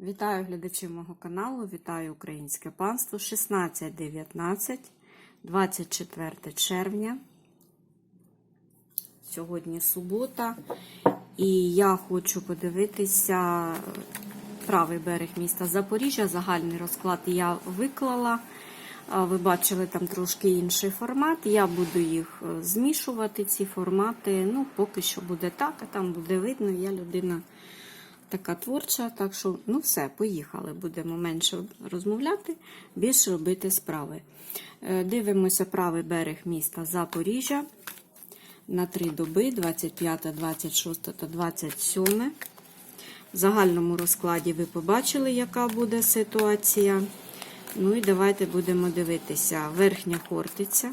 Вітаю глядачів мого каналу, вітаю українське панство 16.19, 24 червня. Сьогодні субота, і я хочу подивитися правий берег міста Запоріжжя. Загальний розклад я виклала. Ви бачили там трошки інший формат. Я буду їх е, змішувати, ці формати. Ну, поки що буде так, а там буде видно, я людина така творча, так що, ну все, поїхали. Будемо менше розмовляти, більше робити справи. Е, Дивимося правий берег міста Запоріжжя на три доби: 25, 26 та 27. В загальному розкладі ви побачили, яка буде ситуація. Ну і давайте будемо дивитися. Верхня Хортиця.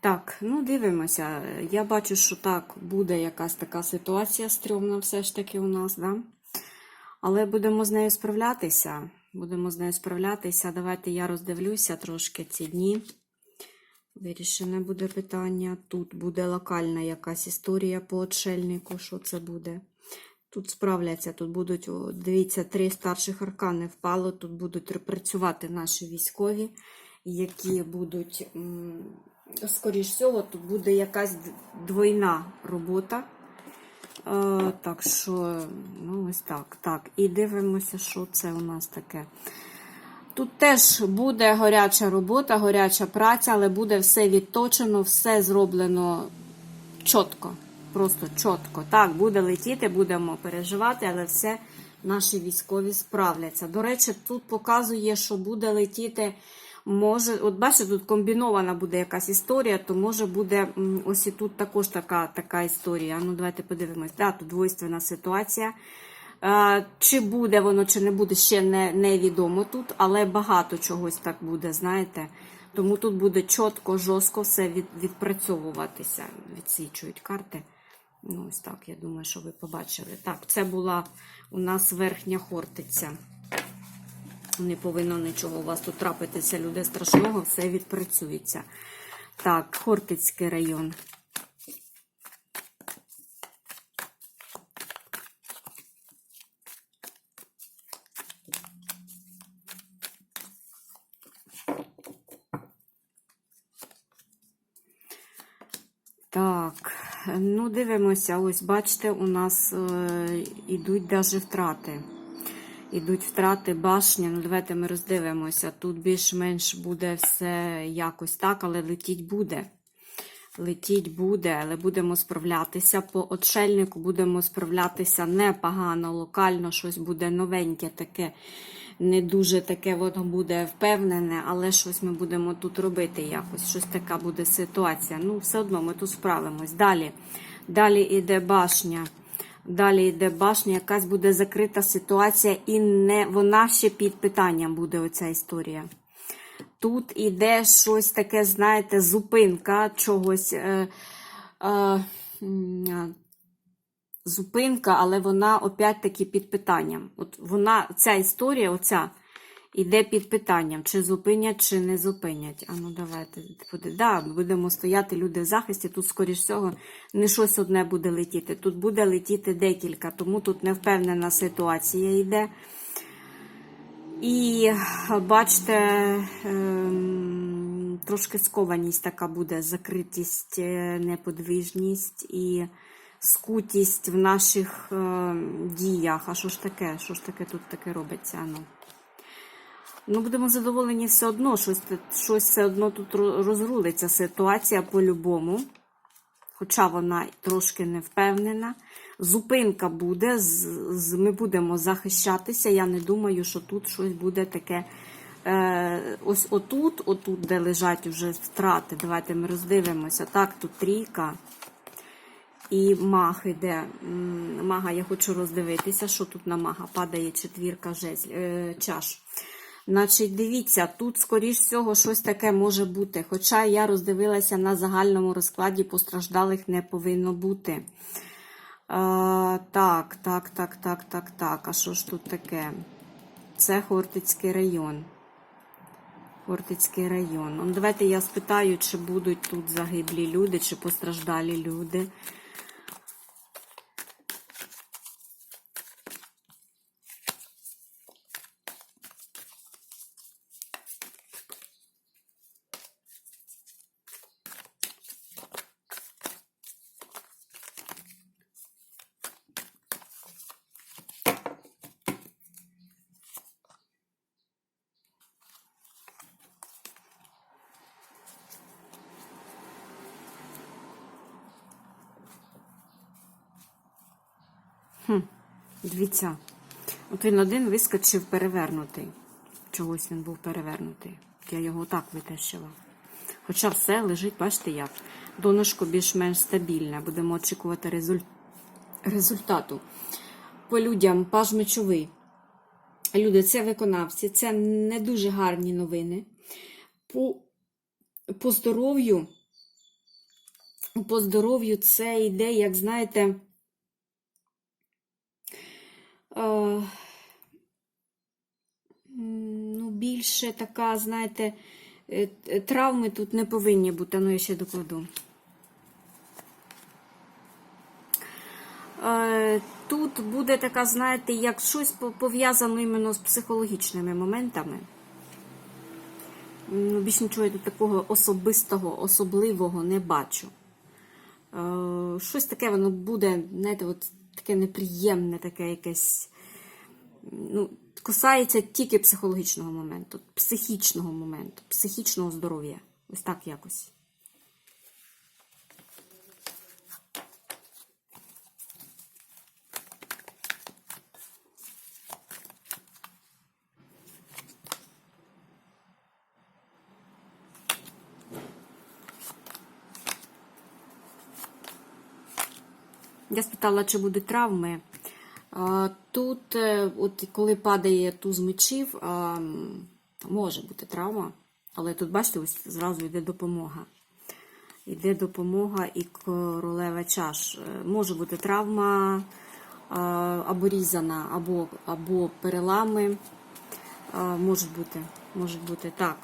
Так, ну дивимося. Я бачу, що так буде якась така ситуація стрьомна все ж таки у нас, да? Але будемо з нею справлятися. Будемо з нею справлятися. Давайте я роздивлюся трошки ці дні. Вирішене буде питання. Тут буде локальна якась історія по отшельнику. Що це буде? Тут справляться, тут будуть, дивіться, три старших аркани впало. Тут будуть працювати наші військові, які будуть, скоріш всього, тут буде якась двойна робота. Е, так що, ну, ось так. Так, і дивимося, що це у нас таке. Тут теж буде горяча робота, горяча праця, але буде все відточено, все зроблено чітко. Просто чітко. Так, буде летіти, будемо переживати, але все наші військові справляться. До речі, тут показує, що буде летіти. Може, от бачите, тут комбінована буде якась історія, то може буде ось і тут також така така історія. Ну, давайте подивимось. Да, тут двойственна ситуація. Чи буде воно, чи не буде, ще не, невідомо тут, але багато чогось так буде, знаєте. Тому тут буде чітко, жорстко все від, відпрацьовуватися. Відсвічують карти. Ну, ось так, я думаю, що ви побачили. Так, це була у нас верхня хортиця. Не повинно нічого у вас тут трапитися, люди страшного, все відпрацюється. Так, Хортицький район. Так, ну дивимося, ось бачите, у нас е, ідуть навіть втрати. Ідуть втрати башні. Ну, давайте ми роздивимося. Тут більш-менш буде все якось так, але летіть буде. Летіть буде, але будемо справлятися. По отшельнику будемо справлятися непогано, локально, щось буде новеньке, таке, не дуже таке воно буде впевнене, але щось ми будемо тут робити якось. Щось така буде ситуація. Ну, все одно ми тут справимось. Далі. Далі йде башня. Далі йде башня, якась буде закрита ситуація, і не вона ще під питанням буде оця історія. Тут іде щось таке, знаєте, зупинка чогось. Е, е, зупинка, але вона опять-таки під питанням. От вона, ця історія, оця, іде під питанням, чи зупинять, чи не зупинять. А ну давайте буде. Да, будемо стояти люди в захисті. Тут, скоріш всього, не щось одне буде летіти. Тут буде летіти декілька, тому тут невпевнена ситуація йде. І бачите, ем, трошки скованість така буде, закритість, е, неподвижність і скутість в наших ем, діях. А що ж таке? Що ж таке тут таке робиться? Ну, ну будемо задоволені все одно, щось, щось все одно тут розрулиться ситуація по-любому хоча вона трошки не впевнена. Зупинка буде, з, з- ми будемо захищатися. Я не думаю, що тут щось буде таке. Е, ось отут, отут, де лежать вже втрати. Давайте ми роздивимося. Так, тут трійка. І маг іде. Мага, я хочу роздивитися, що тут на мага падає четвірка жезл, е, чаш. Значить, дивіться, тут, скоріш всього, щось таке може бути. Хоча я роздивилася на загальному розкладі, постраждалих не повинно бути. А, так, так, так, так, так, так. А що ж тут таке? Це Хортицький район. Хортицький район. Ну, давайте я спитаю, чи будуть тут загиблі люди, чи постраждалі люди. Дивіться, от він один вискочив перевернутий. Чогось він був перевернутий. Я його так витащила. Хоча все лежить, бачите як. Донышко більш-менш стабільне. Будемо очікувати резуль- результату. По людям паж мечовий. Люди, це виконавці, це не дуже гарні новини. По, по здоров'ю, по здоров'ю це йде, як знаєте, е, ну, більше така, знаєте, е, травми тут не повинні бути, ну я ще докладу. Е, Тут буде така, знаєте, як щось по- пов'язано іменно з психологічними моментами. Ну, Більш нічого я тут такого особистого, особливого не бачу. Е, Щось таке воно буде, знаєте, от таке неприємне, таке якесь. Ну, касається тільки психологічного моменту, психічного моменту, психічного здоров'я. Ось так якось. Я спитала, чи будуть травми. Тут, е, от коли падає туз мечів, може бути травма, але тут, бачите, ось зразу йде допомога. Йде допомога і королева чаш. Е, Може бути травма або різана, або, або перелами. Можуть бути, можуть бути так.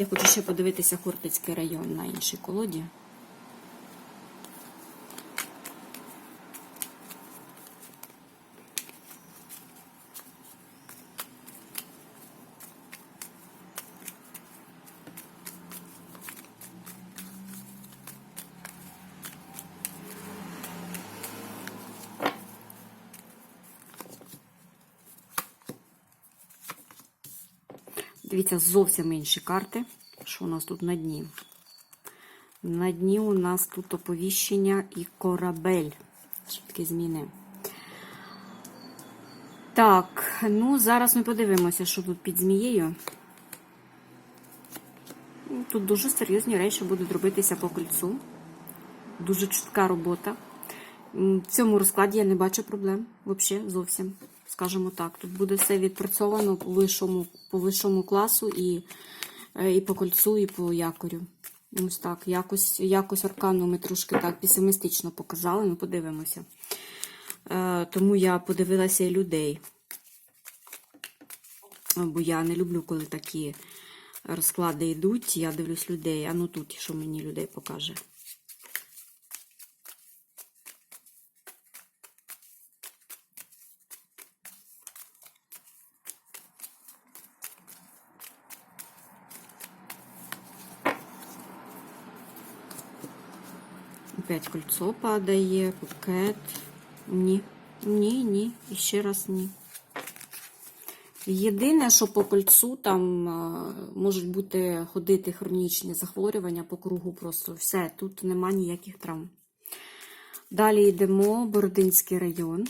Я хочу ще подивитися Хортицький район на іншій колоді. Дивіться, зовсім інші карти. Що у нас тут на дні? На дні у нас тут оповіщення і корабель. Швидкі зміни. Так, ну зараз ми подивимося, що тут під змією. Ну, Тут дуже серйозні речі будуть робитися по кольцу. Дуже чутка робота. В цьому розкладі я не бачу проблем взагалі зовсім. Скажімо так. Тут буде все відпрацьовано по вищому, по вищому класу і, е, і по кольцу, і по якорю. Ось так. Якось, якось аркану ми трошки так песимістично показали, ну подивимося. Е, Тому я подивилася і людей. Бо я не люблю, коли такі розклади йдуть. Я дивлюсь людей. А ну тут, що мені людей покаже. Опять кольцо падає, букет. Ні, ні, ні. І ще раз ні. Єдине, що по кольцу там можуть бути ходити хронічні захворювання по кругу просто. Все, тут нема ніяких травм. Далі йдемо Бородинський район.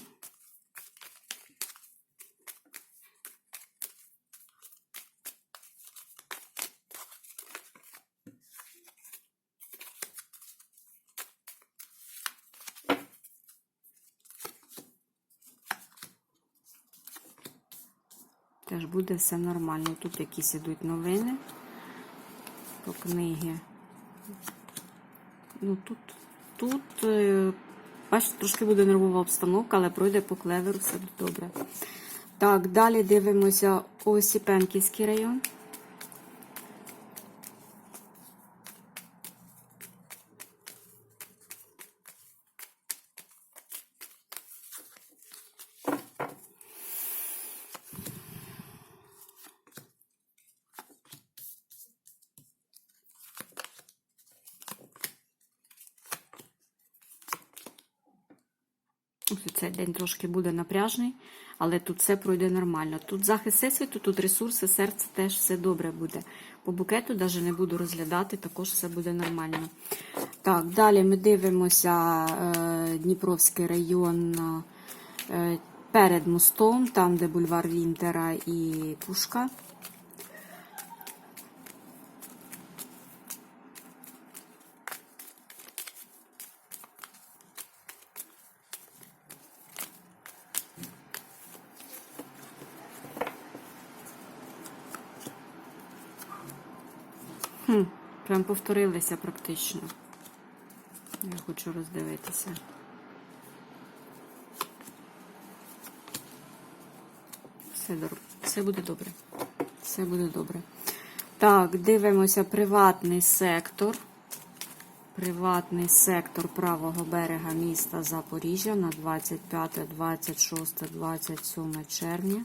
Теж буде все нормально. Тут якісь ідуть новини по книги. Ну тут, тут, е, бачите, трошки буде нервова обстановка, але пройде по клеверу, все буде добре. Так, далі дивимося Осіпенківський район. Ось Цей день трошки буде напряжний, але тут все пройде нормально. Тут захист всесвіту, тут ресурси, серце теж все добре буде. По букету навіть не буду розглядати, також все буде нормально. Так, далі ми дивимося е, Дніпровський район е, перед мостом, там, де бульвар Вінтера і Пушка. Хм, прям повторилися практично. Я хочу роздивитися. Все, все буде добре. Все буде добре. Так, дивимося приватний сектор. Приватний сектор правого берега міста Запоріжжя на 25, 26, 27 червня.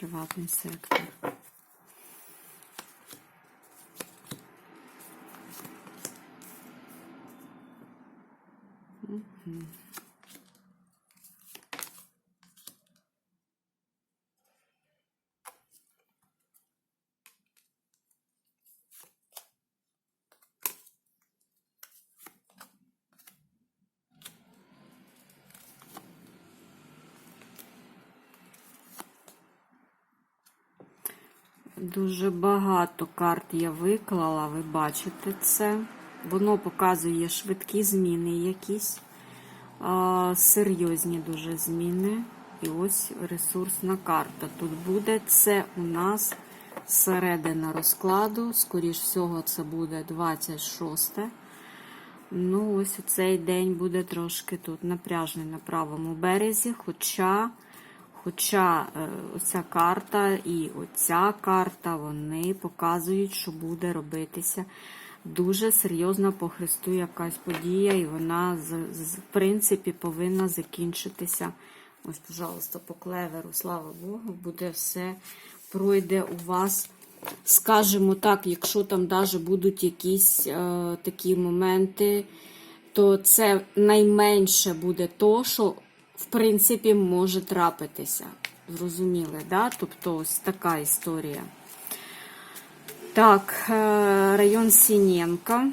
Приватний сектор. Дуже багато карт я виклала, ви бачите це. Воно показує швидкі зміни якісь, серйозні дуже зміни. І ось ресурсна карта. Тут буде це у нас середина розкладу. Скоріш всього, це буде 26. Ну, ось у цей день буде трошки тут напряжний на правому березі, хоча. Хоча е, оця карта і оця карта, вони показують, що буде робитися дуже серйозна по Христу якась подія, і вона, в принципі, повинна закінчитися. Ось, пожалуйста, по клеверу, слава Богу, буде все, пройде у вас. Скажімо так, якщо там навіть будуть якісь е, такі моменти, то це найменше буде то, що в принципі може трапитися. Зрозуміли, да? Тобто ось така історія. Так, е, район Сінєнка.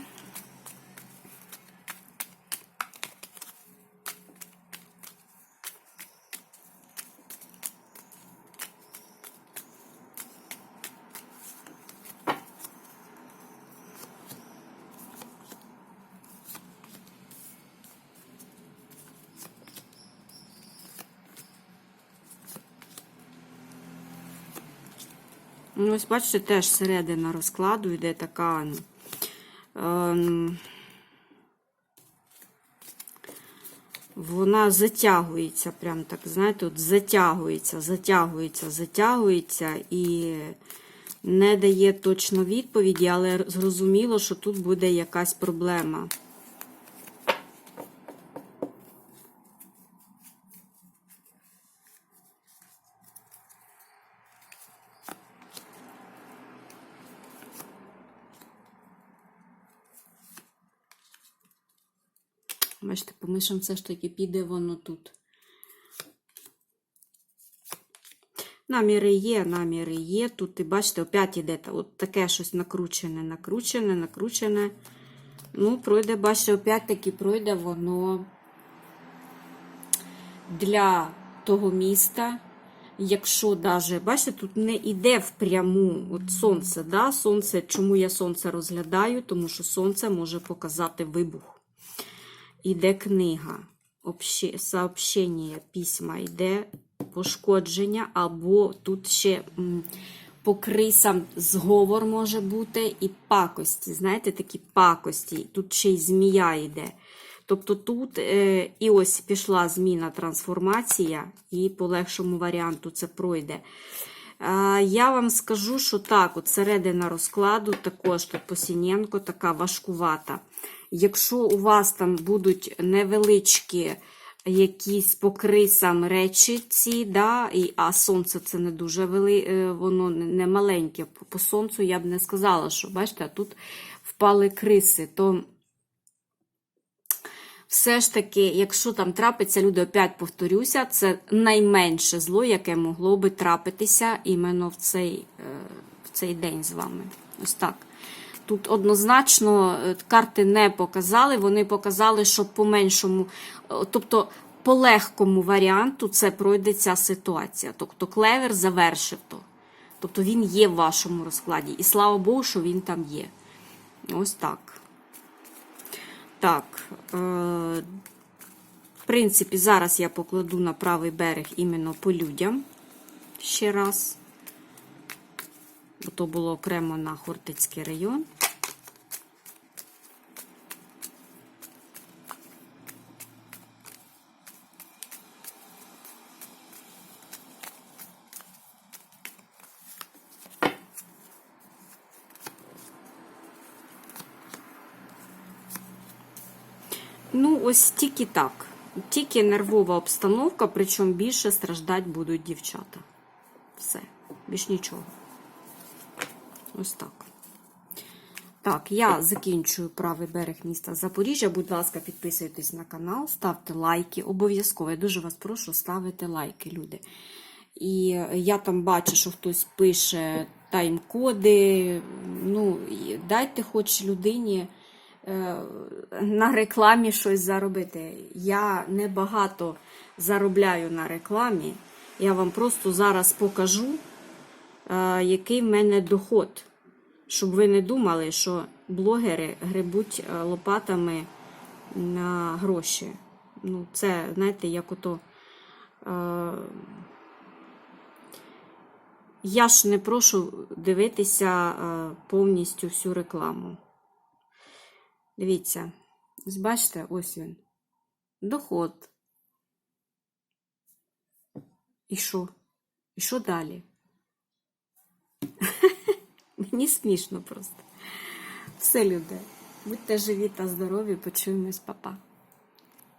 Ну, ось бачите, теж середина розкладу йде така. ну, ем, вона затягується, прям так, знаєте, от затягується, затягується, затягується і не дає точно відповіді, але зрозуміло, що тут буде якась проблема. Бачите, по мишам все ж таки піде воно тут. Наміри є, наміри є. Тут, і бачите, опять іде от таке щось накручене, накручене, накручене. Ну, пройде, бачите, опять таки пройде воно для того міста. Якщо даже, бачите, тут не йде впряму от сонце, да? сонце, чому я сонце розглядаю? Тому що сонце може показати вибух. Іде книга, сообщення, письма, йде пошкодження, або тут ще по крисам зговор може бути і пакості. Знаєте, такі пакості. Тут ще й змія йде. Тобто тут е, і ось пішла зміна, трансформація, і по легшому варіанту це пройде. Я вам скажу, що так, от середина розкладу також тут Посіненко така важкувата. Якщо у вас там будуть невеличкі якісь по крисам речі ці, да, і, а сонце це не дуже вели, е, воно не маленьке. По, по сонцю я б не сказала, що бачите, а тут впали криси, то все ж таки, якщо там трапиться, люди, опять повторюся, це найменше зло, яке могло би трапитися іменно в цей, е, в цей день з вами. Ось так. Тут однозначно е, карти не показали, вони показали, що по меншому, е, тобто по легкому варіанту це пройде ця ситуація. Тобто клевер завершив то. Тобто він є в вашому розкладі. І слава Богу, що він там є. Ось так. Так. Е, в принципі, зараз я покладу на правий берег іменно по людям. Ще раз. Бо то було окремо на Хортицький район. Ну, ось тільки так. Тільки нервова обстановка, причому більше страждати будуть дівчата. Все, більш нічого. Ось так. Так, я закінчую правий берег міста Запоріжжя. Будь ласка, підписуйтесь на канал, ставте лайки. Обов'язково. Я дуже вас прошу ставити лайки, люди. І я там бачу, що хтось пише тайм-коди. Ну, дайте хоч людині на рекламі щось заробити. Я небагато заробляю на рекламі. Я вам просто зараз покажу, е, який в мене доход. Щоб ви не думали, що блогери грибуть е, лопатами на гроші. Ну, це, знаєте, як ото. Е, я ж не прошу дивитися е, повністю всю рекламу. Дивіться, ось бачите, ось він. Доход. І що? І що далі? Мені смішно просто. Все, люди. Будьте живі та здорові, почуємось, папа.